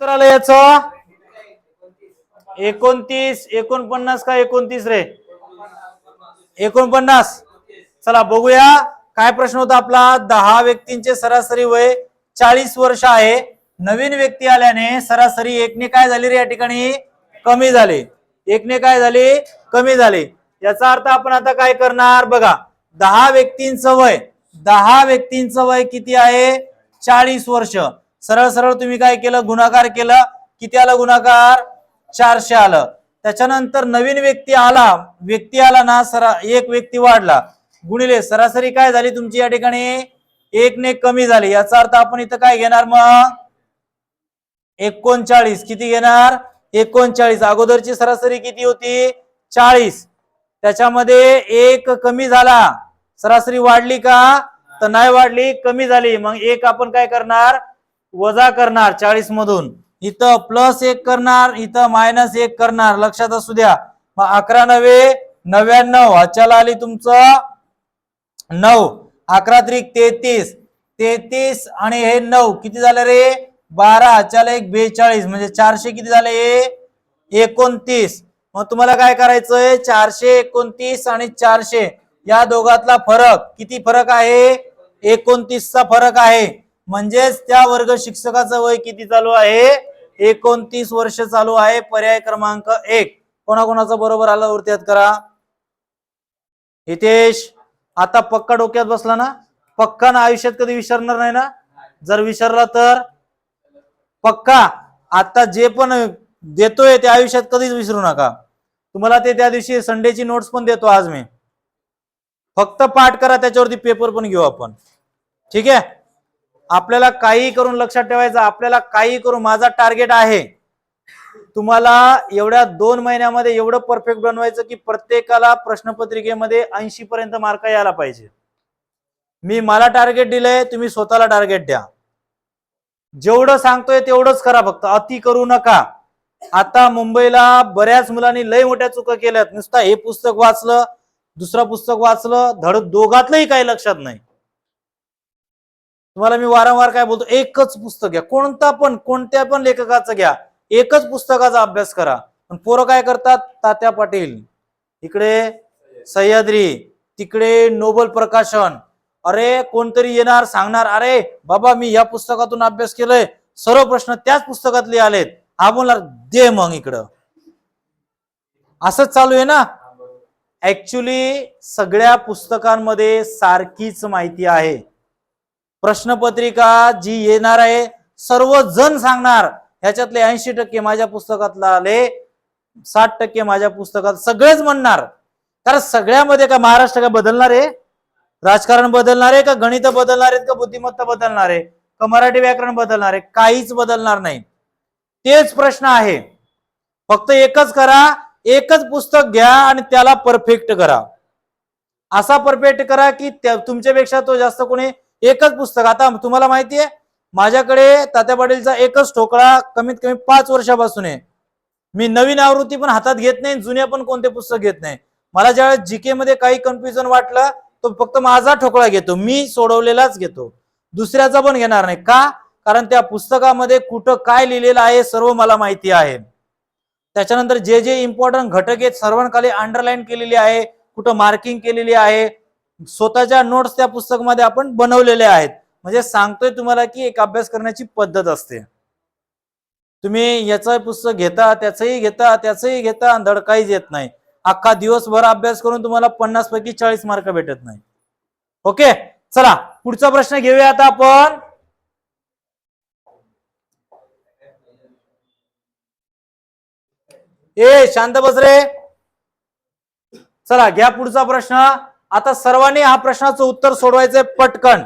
उत्तर एकोणतीस एकोणपन्नास का एकोणतीस रे? एकोणपन्नास. चला बघूया. काय प्रश्न होता आपला? दहा व्यक्तींचे सरासरी वय चाळीस वर्ष आहे. नवीन व्यक्ती आल्याने सरासरी एकने काय झाली रे या ठिकाणी? कमी झाले. एकने काय झाले? कमी झाले. याचा अर्थ आपण आता काय करणार? बघा दहा व्यक्तींचं वय. दहा व्यक्तींचं वय किती आहे? चाळीस वर्ष. सरळ सरळ तुम्ही काय केलं? गुणाकार केलं. किती आलं गुणाकार? चारशे आलं. त्याच्यानंतर नवीन व्यक्ती आला. व्यक्ती आला ना सरा एक व्यक्ती वाढला. गुणिले सरासरी काय झाली तुमची या ठिकाणी? एक ने कमी झाली. याचा अर्थ आपण इथं काय घेणार मग? एकोणचाळीस. किती घेणार? एकोणचाळीस. अगोदरची सरासरी किती होती? चाळीस. त्याच्यामध्ये एक कमी झाला. सरासरी वाढली का? तर नाही वाढली कमी झाली. मग एक आपण काय करणार? वजा करणार चाळीस मधून. इथं प्लस एक करणार इथं मायनस एक करणार. लक्षात असू द्या. मग अकरा नव्हे नव्याण्णव. ह्याच्याला आली तुमचं नऊ. अकरा त्रिक तेहतीस. तेहतीस आणि हे नऊ. किती झालं रे? बारा. ह्याच्याला एक बेचाळीस. म्हणजे चारशे किती झाले? एकोणतीस. मग तुम्हाला काय करायचंय? चारशे एकोणतीस आणि चारशे. या दोघातला फरक किती फरक आहे? एकोणतीसचा फरक आहे. म्हणजेच त्या वर्ग शिक्षकाचं वय किती चालू आहे? एकोणतीस वर्ष चालू आहे पर्याय क्रमांक एक. कोणाकोणाचं बरोबर आलं वरती करा. हितेश आता पक्का डोक्यात बसला ना? पक्का ना? आयुष्यात कधी विसरणार नाही ना? जर विसरला तर? पक्का. आता जे पण देतोय ते आयुष्यात कधीच विसरू नका. तुम्हाला ते त्या दिवशी संडेची नोट्स पण देतो आज मी. फक्त पाठ करा त्याच्यावरती पेपर पण घेऊ आपण. ठीक आहे? आपल्याला काही करून लक्षात ठेवायचं आपल्याला काही करून माझा टार्गेट आहे. तुम्हाला एवढ्या दोन महिन्यामध्ये एवढं परफेक्ट बनवायचं की प्रत्येकाला प्रश्नपत्रिकेमध्ये ऐंशी पर्यंत मार्क यायला पाहिजे. मी मला टार्गेट दिलंय तुम्ही स्वतःला टार्गेट द्या. जेवढं सांगतोय तेवढंच करा फक्त. अति करू नका. आता मुंबईला बऱ्याच मुलांनी लय मोठ्या चुका केल्यात. नुसता हे पुस्तक वाचलं दुसरं पुस्तक वाचलं धड दोघातलंही काही लक्षात नाही. तुम्हाला मी वारंवार काय बोलतो एकच पुस्तक घ्या. कोणता पण कोणत्या पण लेखकाचं घ्या. एकच पुस्तकाचा अभ्यास करा. पण पोरं काय करतात? तात्या पाटील. इकडे सह्याद्री. तिकडे नोबल प्रकाशन. अरे कोणतरी येणार सांगणार अरे बाबा मी या पुस्तकातून अभ्यास केलंय. सर्व प्रश्न त्याच पुस्तकातले आलेत. हा बोलणार दे मग इकडं. असंच चालू आहे ना? ऍक्च्युली सगळ्या पुस्तकांमध्ये सारखीच माहिती आहे. प्रश्नपत्रिका जी येणार आहे सर्वजण सांगणार. ह्याच्यातले ऐंशी टक्के माझ्या पुस्तकातला आले साठ टक्के माझ्या पुस्तकात सगळेच म्हणणार. कारण सगळ्यामध्ये का महाराष्ट्र का बदलणार? आहे राजकारण बदलणार आहे का गणित बदलणार आहेत का बुद्धिमत्ता बदलणार? आहे का मराठी व्याकरण बदलणार? आहे काहीच बदलणार नाही. तेच प्रश्न आहे. फक्त एकच करा एकच पुस्तक घ्या आणि त्याला परफेक्ट करा. असा परफेक्ट करा की तुमच्यापेक्षा तो जास्त कोणी एकच पुस्तक. आता तुम्हाला माहितीये माझ्याकडे तात्या पाटीलचा एकच ठोकळा कमीत कमी पाच वर्षापासून आहे. मी नवीन आवृत्ती पण हातात घेत नाही जुन्या पण कोणते पुस्तक घेत नाही. मला ज्यावेळेस जीके मध्ये काही कन्फ्युजन वाटलं तो फक्त माझा ठोकळा घेतो. मी सोडवलेलाच घेतो. दुसऱ्याचा पण घेणार नाही. का? कारण त्या पुस्तकामध्ये कुठं काय लिहिलेलं आहे सर्व मला माहिती आहे. त्याच्यानंतर जे जे इम्पॉर्टंट घटक आहेत सर्वांखाली अंडरलाईन केलेली आहे कुठं मार्किंग केलेली आहे स्वतःच्या नोट्स त्या पुस्तकामध्ये आपण बनवलेले आहेत. म्हणजे सांगतोय तुम्हाला की एक अभ्यास करण्याची पद्धत असते. तुम्ही याचं पुस्तक घेता त्याचंही घेता त्याचंही घेता आणि धड काहीच येत नाही. अख्खा दिवसभर अभ्यास करून तुम्हाला पन्नास पैकी चाळीस मार्क भेटत नाही. ओके चला पुढचा प्रश्न घेऊया आता आपण. ए शांत बस रे. चला घ्या पुढचा प्रश्न. आता सर्वांनी हा प्रश्नाचं उत्तर सोडवायचंय पटकन.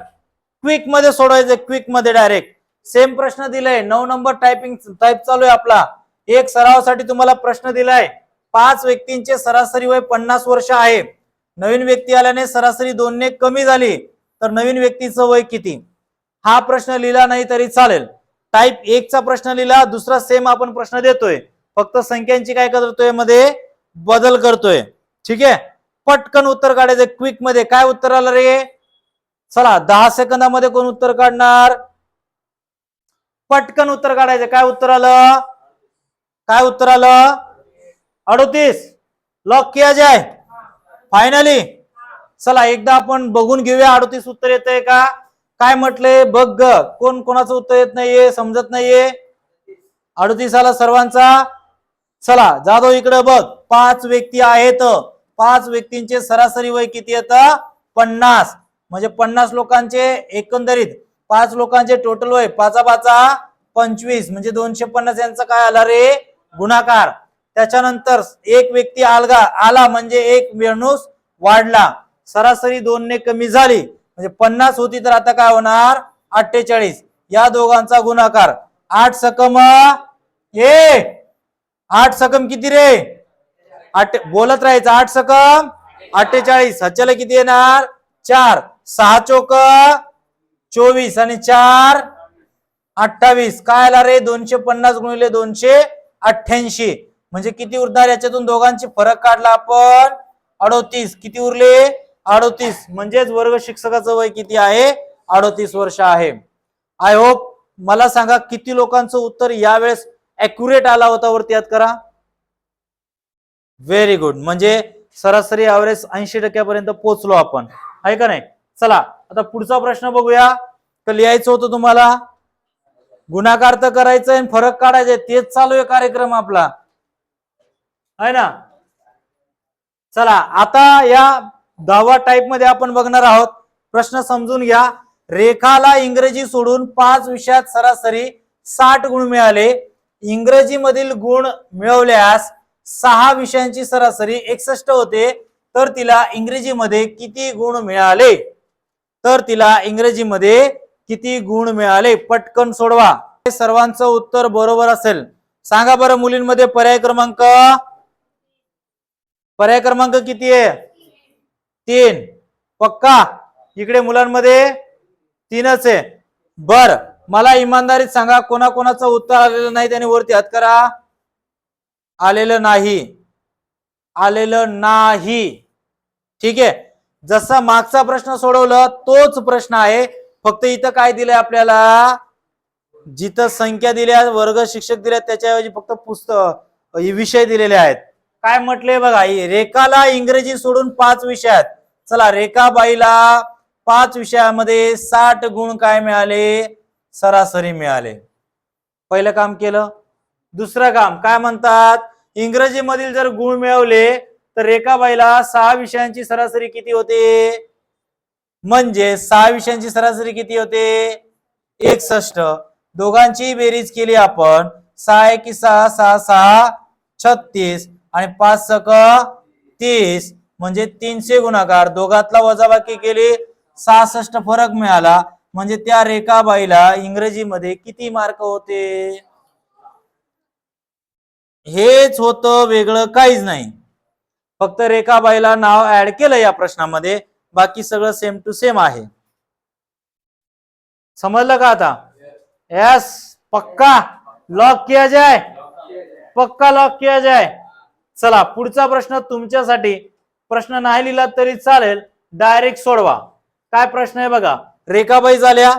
क्विकमध्ये सोडवायचंय क्विकमध्ये डायरेक्ट सेम प्रश्न दिलाय. नऊ नंबर टायपिंग टाईप चालू आहे आपला. एक सरावासाठी तुम्हाला प्रश्न दिलाय. पाच व्यक्तींचे सरासरी वय पन्नास वर्ष आहे. नवीन व्यक्ती आल्याने सरासरी दोनने कमी झाली. तर नवीन व्यक्तीचं वय किती? हा प्रश्न लिहिला नाही तरी चालेल. टाईप एकचा प्रश्न लिहिला दुसरा सेम आपण प्रश्न देतोय. फक्त संख्यांची काय करतोयमध्ये? बदल करतोय. ठीक आहे? पटकन उत्तर काढायचं क्विकमध्ये. काय उत्तर आलं रे? चला दहा सेकंदामध्ये कोण उत्तर काढणार? पटकन उत्तर काढायचं. काय उत्तर आलं? काय उत्तर आलं? अडोतीस. लॉक किया जाय फायनली चला एकदा आपण बघून घेऊया अडोतीस उत्तर येत आहे का? काय म्हटलंय? बघ ग. कोण कोणाचं उत्तर येत नाहीये समजत नाहीये? अडोतीस आला सर्वांचा. चला जाधव इकडे बघ. पाच व्यक्ती आहेत. पाच व्यक्तींचे सरासरी वय किती येतं? पन्नास. म्हणजे पन्नास लोकांचे एकंदरीत पाच लोकांचे टोटल वय पाचा पाचा पंचवीस. म्हणजे दोनशे पन्नास यांचा काय आला रे? गुणाकार. त्याच्यानंतर एक व्यक्ती आलगा आला म्हणजे एक माणूस वाढला. सरासरी दोनने कमी झाली. म्हणजे पन्नास होती तर आता काय होणार? अठ्ठेचाळीस. या दोघांचा गुणाकार. आठ सकम ए आठ सकम किती रे? आठ बोलत राहायचं. आठ सकम. अठ्ठेचाळीस. हच्याला किती येणार? चार. सहा चोक. चोवीस आणि चार. अठ्ठावीस. काय आला रे? दोनशे पन्नास गुणिले दोनशे अठ्ठ्याऐंशी. म्हणजे किती उरणार? याच्यातून दोघांची फरक काढला आपण. अडोतीस. किती उरले? अडोतीस. म्हणजेच वर्ग शिक्षकाचं वय किती आहे? अडोतीस वर्ष आहे. आय होप मला सांगा किती लोकांचं उत्तर यावेळेस अॅक्युरेट आला होता वरती याद करा. व्हेरी गुड म्हणजे सरासरी ऍव्हरेज ऐंशी टक्क्यापर्यंत पोहोचलो आपण. आहे का नाही? चला आता पुढचा प्रश्न बघूया. तर लिहायचं होतं तुम्हाला गुणाकार तर करायचं आणि फरक काढायचे तेच चालू आहे कार्यक्रम आपला. आहे ना? चला आता या दहावा टाईपमध्ये आपण बघणार आहोत. प्रश्न समजून घ्या. रेखाला इंग्रजी सोडून पाच विषयात सरासरी साठ गुण मिळाले. इंग्रजी मधील गुण मिळवल्यास सहा विषयांची सरासरी एकसष्ट होते तर तिला इंग्रजीमध्ये किती गुण मिळाले? तर तिला इंग्रजीमध्ये किती गुण मिळाले? पटकन सोडवा. सर्वांचं उत्तर बरोबर असेल. सांगा बरं मुलींमध्ये पर्याय क्रमांक. पर्याय क्रमांक किती आहे? तीन. पक्का? इकडे मुलांमध्ये तीनच आहे. बर. मला इमानदारीत सांगा कोणाकोणाचं उत्तर आलेलं नाही त्याने वरती हात करा. आलेलं नाही. आलेलं नाही. ठीक आहे? जसा मागचा प्रश्न सोडवला तोच प्रश्न आहे. फक्त इथं काय दिलंय आपल्याला? जिथं संख्या दिल्या वर्ग शिक्षक दिल्या त्याच्याऐवजी फक्त पुस्तक विषय दिलेले आहेत. काय म्हटले बघा रेखाला इंग्रजी सोडून पाच विषयात चला रेखाबाईला पाच विषयामध्ये साठ गुण काय मिळाले? सरासरी मिळाले. पहिलं काम केलं. दुसरं काम काय म्हणतात? इंग्रजी मधील जर गुण मिळवले तर रेखाबाईला सहा विषयांची सरासरी किती होते? म्हणजे सहा विषयांची सरासरी किती होते? एकसष्ट. दोघांची बेरीज केली आपण. सहा एकी सहा सहा सहा छत्तीस. आणि पाच सक तीस. म्हणजे तीनशे गुणाकार. दोघातला वजाबाकी केली सहासष्ट फरक मिळाला. म्हणजे त्या रेखाबाईला इंग्रजीमध्ये किती मार्क होते? हेच होतं वेगळं काहीच नाही. फक्त रेखाबाईला नाव ऍड केलं या प्रश्नामध्ये. बाकी सगळं सेम टू सेम आहे. समजलं का आता? यस पक्का? लॉक किया जाय पक्का लॉक किया जाय चला पुढचा प्रश्न तुमच्यासाठी. प्रश्न नाही लिहिला तरी चालेल. डायरेक्ट सोडवा. काय प्रश्न आहे बघा? रेखाबाई झाल्या.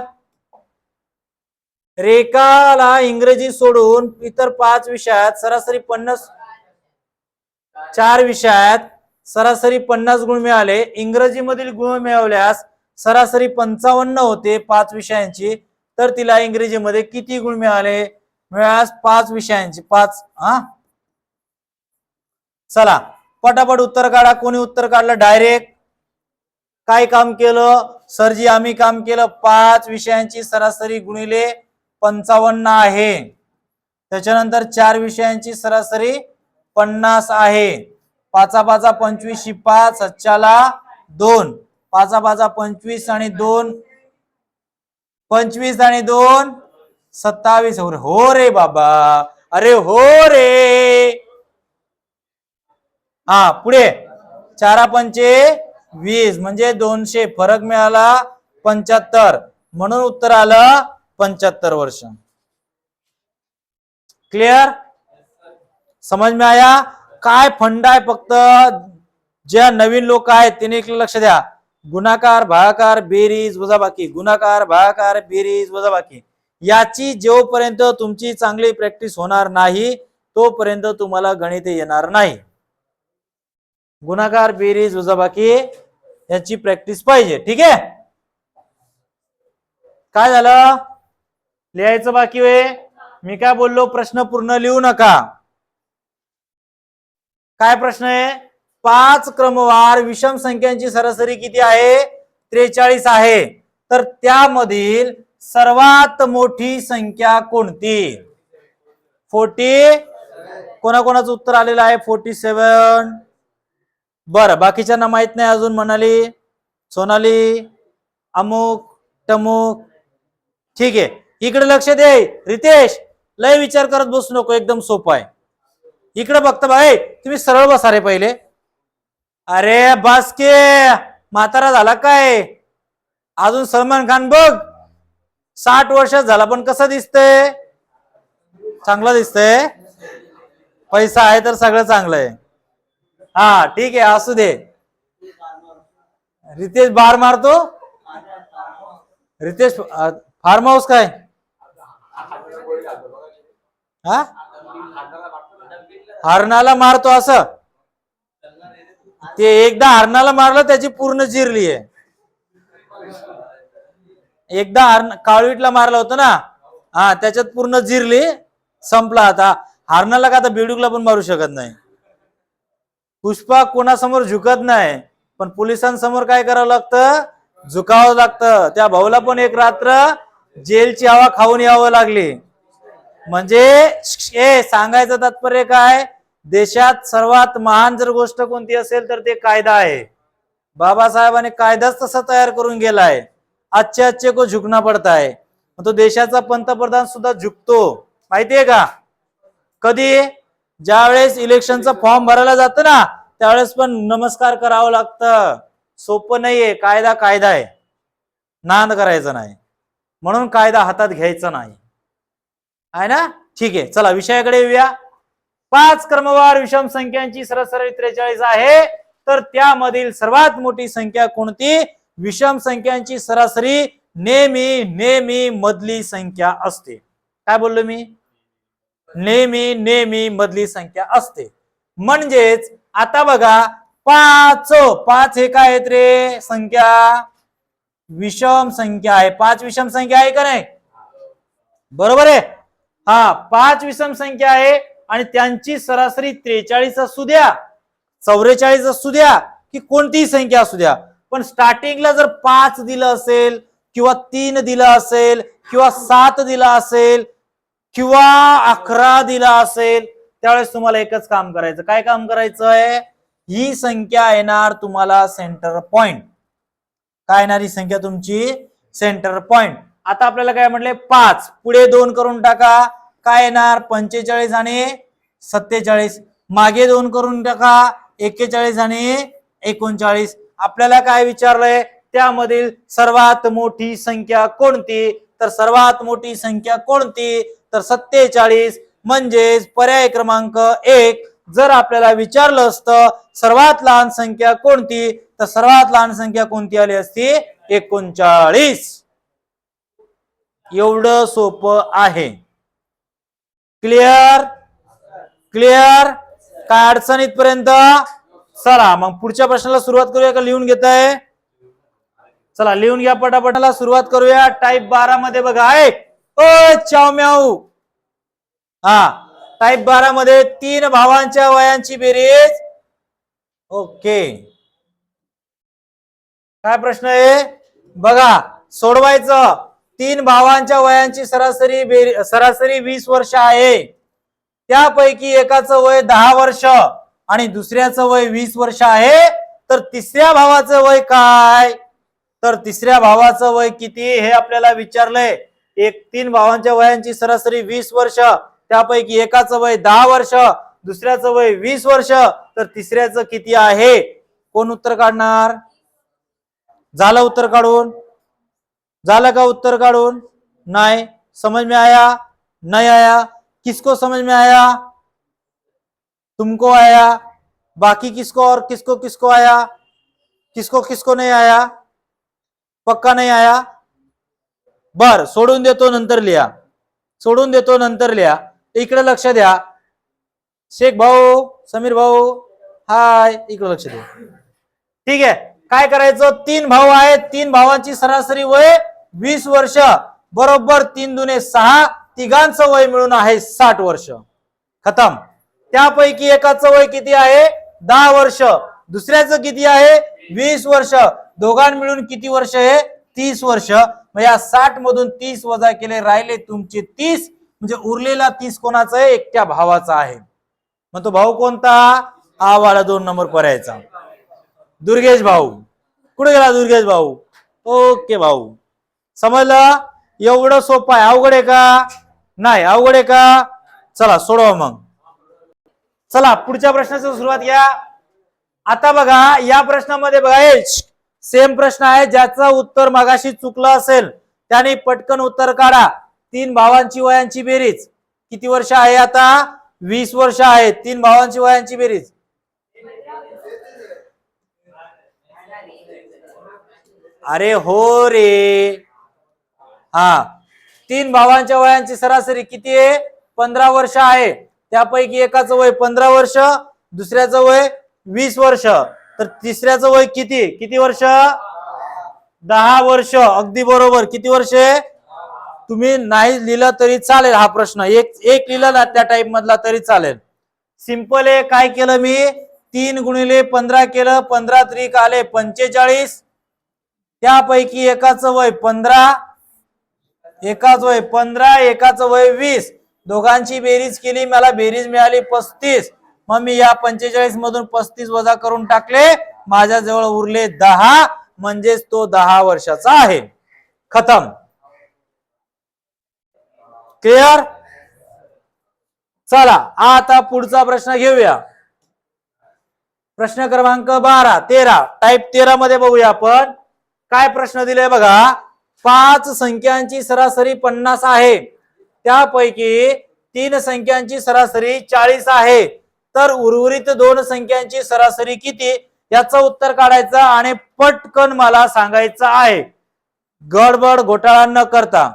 रेखाला इंग्रजी सोडून इतर पाच विषयात सरासरी पन्नास चार विषयात सरासरी पन्नास गुण मिळाले. इंग्रजी मधील गुण मिळवल्यास सरासरी पंचावन्न होते पाच विषयांची. तर तिला इंग्रजीमध्ये किती गुण मिळाले? मिळाल्यास पाच विषयांची पाच हा? चला पटापट उत्तर काढा. कोणी उत्तर काढलं? डायरेक्ट काय काम केलं? सरजी आम्ही काम केलं. पाच विषयांची सरासरी गुणिले पंचावन्न आहे. त्याच्यानंतर चार विषयांची सरासरी पन्नास आहे. पाचा पाचा पंचवीसशी पाच सच्चाला दोन. पाचा पाचा पंचवीस आणि दोन. पंचवीस आणि दोन सत्तावीस. हो रे. हो रे बाबा. अरे हो रे. हा पुढे. चारा पंचे वीस म्हणजे दोनशे. फरक मिळाला पंच्याहत्तर. म्हणून उत्तर आलं पंचहत्तर वर्ष. क्लियर समज में आया? काय फंड आहे फक्त? ज्या नवीन लोक आहेत त्यांनी लक्ष द्या. गुणाकार भागाकार बेरीज वजाबाकी. गुणाकार भागाकार बेरीज वजाबाकी. याची जोपर्यंत तुमची चांगली प्रॅक्टिस होणार नाही तोपर्यंत तुम्हाला गणित येणार नाही. गुणाकार बेरीज वजाबाकी याची प्रॅक्टिस पाहिजे. ठीक आहे? काय झालं? लिहायचं बाकी वे मी काय बोललो? प्रश्न पूर्ण लिहू नका. काय प्रश्न आहे? पाच क्रमवार विषम संख्यांची सरासरी किती आहे? त्रेचाळीस आहे. तर त्यामधील सर्वात मोठी संख्या कोणती? फोर्टी? कोणाकोणाचं उत्तर आलेलं आहे? Forty seven. बरं बाकीच्यांना माहीत नाही अजून म्हणाली सोनाली अमुक टमुक. ठीक आहे. इकडे लक्ष दे रितेश. लय विचार करत बसू नको एकदम सोपं आहे. इकडे बघता भाई तुम्ही सरळ बसा रे पहिले. अरे बास्के म्हातारा झाला काय? अजून सलमान खान बघ. साठ वर्ष झाला पण कसं दिसतंय? चांगलं दिसतंय. पैसा आहे तर सगळं चांगलं आहे. हा ठीक आहे असू दे. रितेश बार मारतो? रितेश फार्म हाऊस काय? हा? हरणाला मारतो असं? ते एकदा हरणाला मारलं त्याची पूर्ण जिरली आहे. एकदा हरण काळवीटला मारलं होतं ना? हा त्याच्यात पूर्ण जिरली संपला आता. हरणाला का आता बेडूकला पण मारू शकत नाही? पुष्पा कोणासमोर झुकत नाही पण पोलिसांसमोर काय करावं लागतं? झुकावं लागतं. त्या भाऊला पण एक रात्र जेलची हवा खाऊन यावं लागली. म्हणजे हे सांगायचं तात्पर्य काय? देशात सर्वात महान जर गोष्ट कोणती असेल तर ते कायदा आहे. बाबासाहेबांनी कायदाच तसा तयार करून गेलाय. आजचे आजचे को झुकना पडता मग तो देशाचा पंतप्रधान सुद्धा झुकतो. माहितीये का? कधी? ज्यावेळेस इलेक्शनचा फॉर्म भरायला जातं ना त्यावेळेस पण नमस्कार करावं लागतं. सोपं नाहीये. कायदा कायदा आहे. नांद करायचा नाही. म्हणून कायदा हातात घ्यायचा नाही. आहे ना? ठीक आहे. चला विषयाकडे येऊया. पाच क्रमवार विषम संख्यांची सरासरी त्रेचाळीस आहे. तर त्यामधील सर्वात मोठी संख्या कोणती? विषम संख्यांची सरासरी नेहमी नेहमी मधली संख्या असते. काय बोललो मी? नेहमी नेहमी मधली संख्या असते. म्हणजेच आता बघा पाच पाच हे काय आहेत रे संख्या? विषम संख्या आहे. पाच विषम संख्या आहे का नाही? बरोबर आहे. हा पाच विषम संख्या आहे आणि त्यांची सरासरी त्रेचाळीस असू द्या चौवेचाळीस असू द्या की कोणतीही संख्या असू द्या. पण स्टार्टिंगला जर पाच दिलं असेल किंवा तीन दिलं असेल किंवा सात दिला असेल किंवा अकरा दिला असेल त्यावेळेस तुम्हाला एकच काम करायचं. काय काम करायचं आहे? ही संख्या येणार तुम्हाला सेंटर पॉइंट काय येणार ही संख्या तुमची? सेंटर पॉइंट आता आपल्याला काय म्हटले? पाच. पुढे दोन करून टाका. काय येणार? पंचेचाळीस आणि सत्तेचाळीस. मागे दोन करून टाका. एक्केचाळीस आणि एकोणचाळीस. आपल्याला काय विचारलंय? त्यामधील सर्वात मोठी संख्या कोणती? तर सर्वात मोठी संख्या कोणती? तर सत्तेचाळीस. म्हणजेच पर्याय क्रमांक एक. जर आपल्याला विचारलं असतं सर्वात लहान संख्या कोणती? तर सर्वात लहान संख्या कोणती आली असती? एकोणचाळीस. एवढं सोपं आहे. क्लिअर क्लिअर काय अडचण इथपर्यंत? चला मग पुढच्या प्रश्नाला सुरुवात करूया का लिहून घेत आहे चला लिहून घ्या पटापटाला सुरुवात करूया. टाईप बारा मध्ये बघा. आहे ओ चाव म्याऊ. हा टाईप बारा मध्ये तीन भावांच्या वयांची बेरीज. ओके. काय प्रश्न आहे? बघा सोडवायचं. तीन भावांच्या वयांची सरासरी बेरी सरासरी वीस वर्ष आहे. त्यापैकी एकाचं वय दहा वर्ष आणि दुसऱ्याचं वय वीस वर्ष आहे. तर तिसऱ्या भावाचं वय काय? तर तिसऱ्या भावाचं वय किती हे आपल्याला विचारलंय. एक तीन भावांच्या वयांची सरासरी वीस वर्ष त्यापैकी एकाचं वय दहा वर्ष दुसऱ्याचं वय वीस वर्ष तर तिसऱ्याचं किती आहे? कोण उत्तर काढणार? झालं उत्तर काढून? झालं का उत्तर काढून? नाही. समझ में आया? नहीं आया. किसको समझ में आया? तुमको आया. बाकी किसको और किसको किसको आया? किसको किसको नहीं आया? पक्का नाही आया? बर सोडून देतो नंतर लिहा. सोडून देतो नंतर लिहा. इकडे लक्ष द्या. शेख भाऊ समीर भाऊ हाय. इकडे लक्ष द्या. ठीक आहे. काय करायचं? तीन भाऊ आहेत. तीन भावांची सरासरी वय वीस वर्ष बरोबर तीन दुने सहा तिघांचं वय मिळून आहे साठ वर्ष. खतम. त्यापैकी एकाचं वय किती आहे? दहा वर्ष. दुसऱ्याचं किती आहे? वीस वर्ष. दोघां मिळून किती वर्ष आहे तीस वर्ष. मग या साठ मधून तीस वजा केले राहिले तुमचे तीस. म्हणजे उरलेला तीस कोणाचा आहे? एकट्या भावाचा आहे. मग तो भाऊ कोणता? हा वाला दोन नंबर पर्यायचा. दुर्गेश भाऊ. कुठे गेला दुर्गेश भाऊ? ओके भाऊ. समजलं? एवढं सोपं आहे. अवघड आहे का? नाही. अवघड आहे का? चला सोडवा मग. चला पुढच्या प्रश्नाची सुरुवात घ्या. आता बघा या प्रश्नामध्ये बघा सेम प्रश्न आहे ज्याचं उत्तर मगाशी चुकलं असेल त्याने पटकन उत्तर काढा. तीन भावांची वयांची बेरीज. किती वर्ष आहे आता? वीस वर्ष आहे. तीन भावांची वयांची बेरीज. अरे हो रे. हा. तीन भावांच्या वयांची सरासरी किती आहे? पंधरा वर्ष आहे. त्यापैकी एकाचं वय पंधरा वर्ष दुसऱ्याचं वय वीस वर्ष. तर तिसऱ्याचं वय किती? किती वर्ष? दहा वर्ष. अगदी बरोबर. किती वर्ष आहे? तुम्ही नाही लिहिलं तरी चालेल हा प्रश्न. एक एक लिहिलं ना त्या टाईप मधला तरी चालेल. सिंपल आहे. काय केलं मी? तीन गुणिले पंधरा केलं. पंधरा त्रिक आले पंचेचाळीस. त्यापैकी एकाचं वय पंधरा एकाच वय पंधरा एकाच वय वीस. दोघांची बेरीज केली मला बेरीज मिळाली पस्तीस. मग मी या पंचेचाळीस मधून पस्तीस वजा करून टाकले. माझ्या जवळ उरले दहा म्हणजेच तो दहा वर्षाचा आहे. खतम. क्लिअर चला आता पुढचा प्रश्न घेऊया. प्रश्न क्रमांक बारा तेरा. टाईप तेरा मध्ये बघूया आपण. काय प्रश्न दिले बघा? पाच संख्यांची सरासरी पन्नास आहे. त्यापैकी तीन संख्यांची सरासरी चाळीस आहे. तर उर्वरित दोन संख्यांची सरासरी किती? याचं उत्तर काढायचं आणि पटकन मला सांगायचं आहे. गडबड घोटाळा न करता.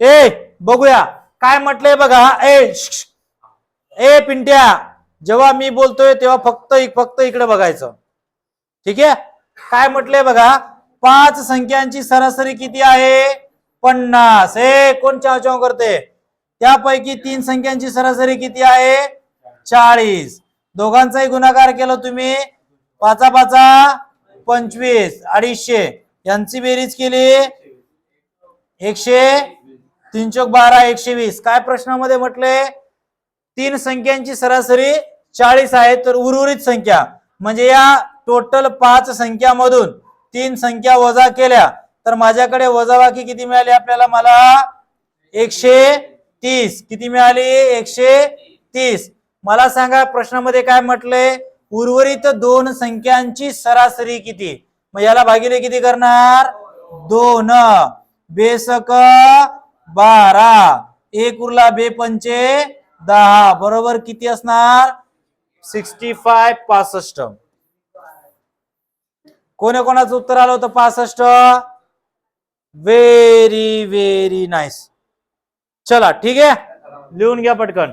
ए बघूया. काय म्हटलंय बघा. ए ए पिंट्या. जेव्हा मी बोलतोय तेव्हा फक्त फक्त इकडे बघायचं. ठीक आहे? काय म्हटलंय बघा? पाच संख्यांची सरासरी किती आहे? पन्नास. हे कोण चाव करते? त्यापैकी तीन संख्यांची सरासरी किती आहे? चाळीस. दोघांचाही गुणाकार केला तुम्ही. पाचा पाचा पंचवीस. अडीचशे. यांची बेरीज केली. एकशे तीन चौक बारा एकशे वीस. काय प्रश्नामध्ये म्हटले? तीन संख्यांची सरासरी चाळीस आहे तर उर्वरित संख्या. म्हणजे या टोटल पाच संख्यामधून तीन संख्या वजा केल्या तर माझ्याकडे वजाबाकी किती मिळाली आपल्याला? मला एकशे तीस. किती मिळाली? एकशे तीस. मला सांगा प्रश्नामध्ये काय म्हटलंय? उर्वरित दोन संख्यांची सरासरी किती? मग याला भागिले किती करणार? दोन. बेसक बारा. एक उरला बे पंचे दहा. बरोबर किती असणार? सिक्स्टी फाय पासष्ट. कोणाकोणाचं उत्तर आलं होतं? पासष्ट. व्हेरी व्हेरी नाईस चला ठीक आहे? लिहून घ्या पटकन.